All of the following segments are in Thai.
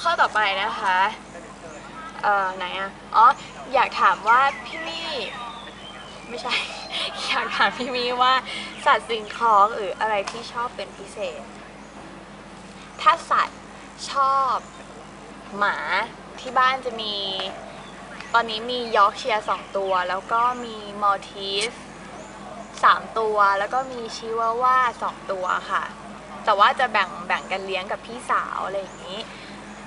ข้อต่อไปนะคะเอ่อไหนอะอ๋ออยากถามว่าพี่มี่ไม่ใช่ อยากถามพี่มี่ว่าสัตว์สิ่งของหรืออะไรที่ชอบเป็นพิเศษ ถ้าสัตว์ชอบหมาที่บ้านจะมี ตอนนี้มียอร์กเชียร์สองตัว แล้วก็มีมอลทีสสามตัวแล้วก็มีชิวาว่าสองตัวค่ะ แต่ว่าจะแบ่งแบ่งกันเลี้ยงกับพี่สาวอะไรอย่างนี้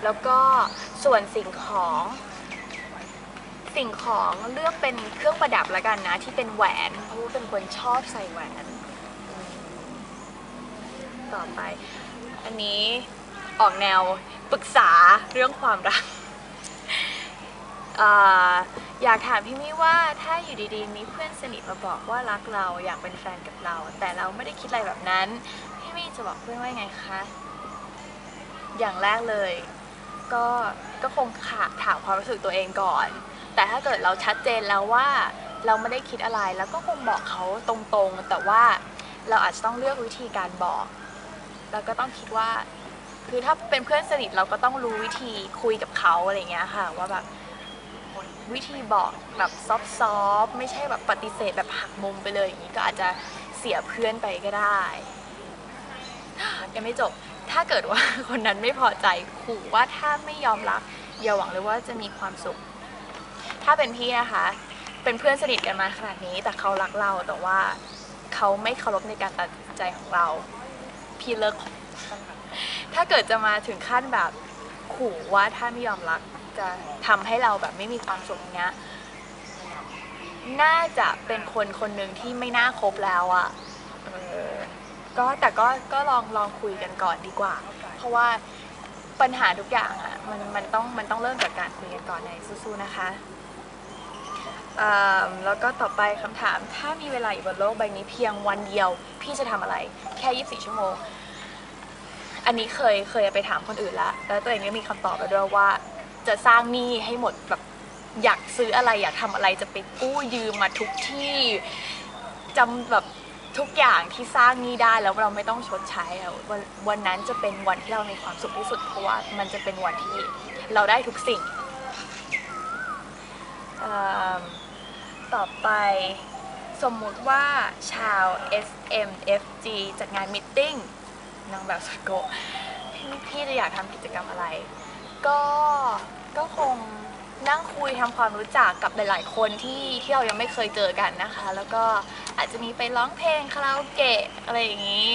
แล้วก็ส่วนสิ่งของสิ่งของเลือกเป็นเครื่องประดับแล้วกันนะ ที่เป็นแหวนเพราะว่าเป็นคนชอบใส่แหวน ต่อไป อันนี้ออกแนวปรึกษาเรื่องความรักออยากถามพี่มี่ว่าถ้าอยู่ดีๆ มีเพื่อนสนิทมาบอกว่ารักเราอยากเป็นแฟนกับเรา แต่เราไม่ได้คิดอะไรแบบนั้น พี่มี่จะบอกเพื่อนว่าไงคะ อย่างแรกเลย ก็ก็คงขาถามความรู้สึกตัวเองก่อน แต่ถ้าเกิดเราชัดเจนแล้วว่าเราไม่ได้คิดอะไรแล้วก็คงบอกเขาตรงๆ แต่ว่าเราอาจจะต้องเลือกวิธีการบอก แล้วก็ต้องคิดว่า คือถ้าเป็นเพื่อนสนิทเราก็ต้องรู้วิธีคุยกับเขาอะไรเงี้ยค่ะ ว่าแบบวิธีบอกแบบซอฟๆไม่ใช่แบบปฏิเสธแบบหักมุมไปเลยอย่างนี้ก็อาจจะเสียเพื่อนไปก็ได้ ยังไม่จบ ถ้าเกิดว่าคนนั้นไม่พอใจขู่ว่าถ้าไม่ยอมรักอย่าหวังเลยว่าจะมีความสุข ถ้าเป็นพี่นะคะ เป็นเพื่อนสนิทกันมาขนาดนี้ แต่เขารักเราแต่ว่าเขาไม่เคารพในการตัดใจของเรา พี่เลิกถ้าเกิดจะมาถึงขั้นแบบขู่ว่าถ้าไม่ยอมรักจะทำให้เราแบบไม่มีความสุขเงี้ย น่าจะเป็นคนคนหนึ่งที่ไม่น่าคบแล้วอะเออ ก็แต่ก็ก็ลองลองคุยกันก่อนดีกว่า เพราะว่าปัญหาทุกอย่างอะมันมันต้องมันต้องเริ่มจากการคุยกันก่อนในสู้ๆนะคะอ่าแล้วก็ต่อไปคำถามถ้ามีเวลาอยู่บนโลกใบนี้เพียงวันเดียว พี่จะทำอะไร แค่24ชั่วโมง อันนี้เคยเคยไปถามคนอื่นแล้วแล้วตัวเองก็มีคำตอบแล้วด้วยว่า จะสร้างหนี้ให้หมดแบบอยากซื้ออะไรอยากทำอะไรจะไปกู้ยืมมาทุกที่จำแบบ ทุกอย่างที่สร้างนี้ได้แล้วเราไม่ต้องชดใช้อะวันวันนั้นจะเป็นวันที่เรามีความสุขที่สุดเพราะว่ามันจะเป็นวันที่เราได้ทุกสิ่งเอิ่มต่อไปสมมุติว่าชาว SMFG จัดงานมิทติ้งนางแบบสุดโกะพี่พี่จะอยากทำกิจกรรมอะไร ก็ก็คง นั่งคุยทำความรู้จักกับหลาย ๆ คนที่ที่เรายังไม่เคยเจอกันนะคะ แล้วก็อาจจะมีไปร้องเพลงคาราโอเกะอะไรอย่างนี้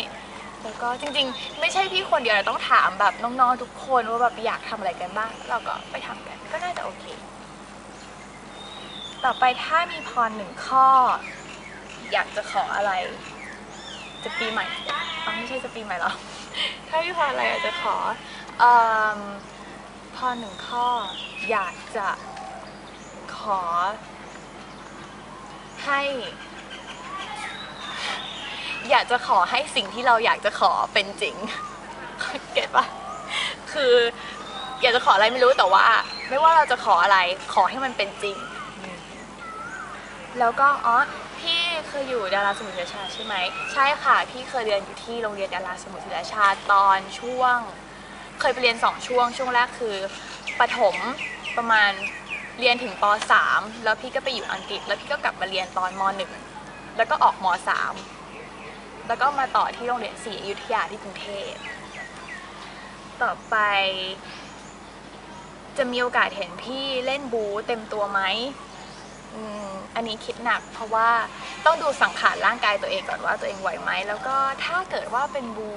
แล้วก็จริง ๆ ไม่ใช่พี่คนเดียวนะต้องถามแบบน้อง ๆ ทุกคนว่าแบบอยากทำอะไรกันบ้าง เราก็ไปทำกันก็น่าจะโอเค ต่อไปถ้ามีพรหนึ่งข้อ อยากจะขออะไร จะปีใหม่อ๋อไม่ใช่จะปีใหม่หรอ ถ้ามีพรอะไรอยากจะขอ เอิ่อหนึ่งข้อ อยากจะขอ ให้ อยากจะขอให้สิ่งที่เราอยากจะขอเป็นจริง เก็ตปะคือ อยากจะขออะไรไม่รู้แต่ว่า ไม่ว่าเราจะขออะไร ขอให้มันเป็นจริง แล้วก็อ๋อพี่เคยอยู่ดาราสมุทรศาชาใช่ไหมใช่ค่ะ พี่เคยเรียนอยู่ที่โรงเรียนดาราสมุทรศาชาตอนช่วง เคยไปเรียน 2 ช่วง ช่วงแรกคือประถมประมาณเรียนถึงป .3 แล้วพี่ก็ไปอยู่อังกฤษ แล้วพี่ก็กลับมาเรียนตอนม .1 แล้วก็ออกม .3 แล้วก็มาต่อที่โรงเรียนศรีอยุธยาที่กรุงเทพ ต่อไป จะมีโอกาสเห็นพี่เล่นบูเต็มตัวไหมอืมอันนี้คิดหนักเพราะว่าต้องดูสังขารร่างกายตัวเองก่อนว่าตัวเองไหวไหม แล้วก็ถ้าเกิดว่าเป็นบู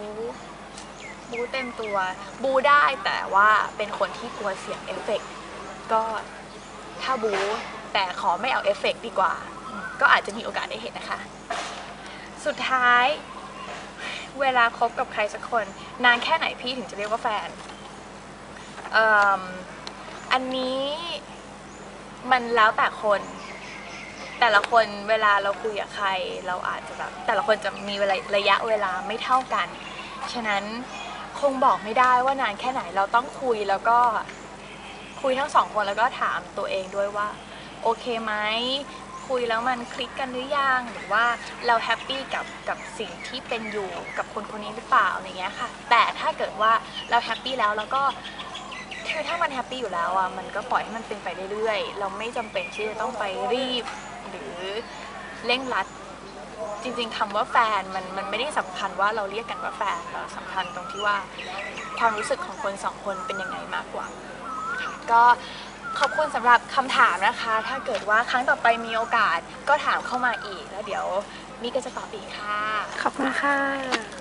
บูเต็มตัว บูได้แต่ว่าเป็นคนที่กลัวเสียงเอฟเฟกต์ก็ถ้าบูแต่ขอไม่เอาเอฟเฟกต์ดีกว่า ก็อาจจะมีโอกาสได้เห็นนะคะ สุดท้าย เวลาคบกับใครสักคน นานแค่ไหนพี่ถึงจะเรียกว่าแฟนเอ่อันนี้มันแล้วแต่คน แต่ละคนเวลาเราคุยกับใคร เราอาจจะแบบแต่ละคนจะมีระยะเวลาไม่เท่ากัน ฉะนั้น คงบอกไม่ได้ว่านานแค่ไหนเราต้องคุยแล้วก็คุยทั้งสองคนแล้วก็ถามตัวเองด้วยว่า โอเคไหมคุยแล้วมันคลิกกันหรือยังหรือว่าเราแฮปปี้กับกับสิ่งที่เป็นอยู่กับคนคนนี้หรือเปล่าอะไรเงี้ยค่ะ แต่ถ้าเกิดว่าเราแฮปปี้แล้วแล้วก็คือถ้ามันแฮปปี้อยู่แล้วอะมันก็ปล่อยให้มันเป็นไปเรื่อยๆ เราไม่จำเป็นที่จะต้องไปรีบ หรือเร่งรัด จริงๆคำว่าแฟนมันมันไม่ได้สำคัญว่าเราเรียกกันว่าแฟนเราสำคัญตรงที่ว่าความรู้สึกของคนสองคนเป็นยังไงมากกว่าค่ะก็ขอบคุณสำหรับคำถามนะคะ ถ้าเกิดว่าครั้งต่อไปมีโอกาสก็ถามเข้ามาอีก แล้วเดี๋ยวมีก็จะตอบอีกค่ะ ขอบคุณค่ะ